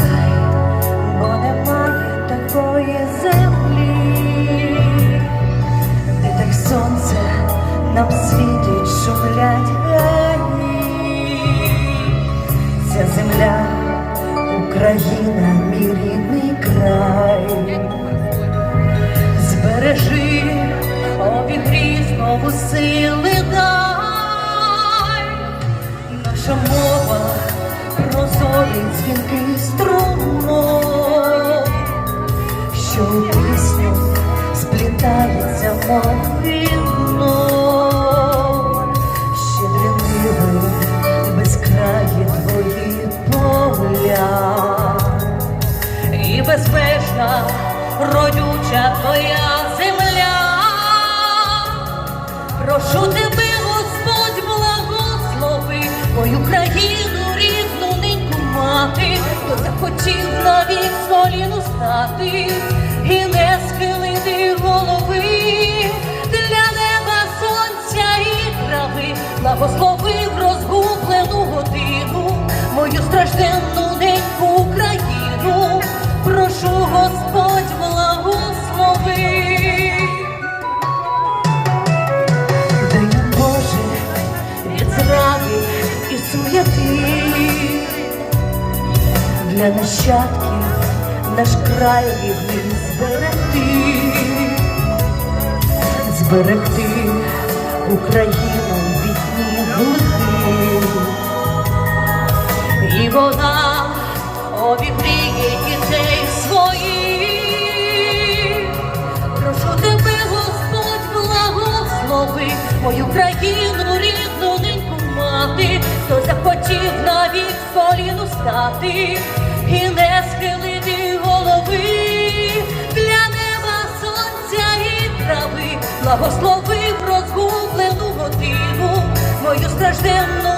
шукай, бо немає такої землі, де так сонце нам світить, шумлять гаї. Ця земля, Україна, мій край, збережи обігрі знову сили дай наша мова. Розорі дзвінки струни що пісню сплітається мов вікно. Щедрим дивом безкраї твої поля і безпечна родюча твоя земля. Прошу тебе, Господь, благослови мою країну захотів навік з коліну стати і не схилити голови для неба сонця і трави, благословив розгублену годину, мою стражденну неньку Україну. Прошу, Господь, благослови. Дай нам Боже від зради і суєти для нащадків наш край рідний зберегти, зберегти Україну від глухих. І вона обігріє дітей своїх. Прошу тебе, Господь, благослови мою країну, рідну неньку мати, хто захотів навік з коліну стати і не схилити голови. Для неба сонця і трави, благословив розгублену годину, мою стражденну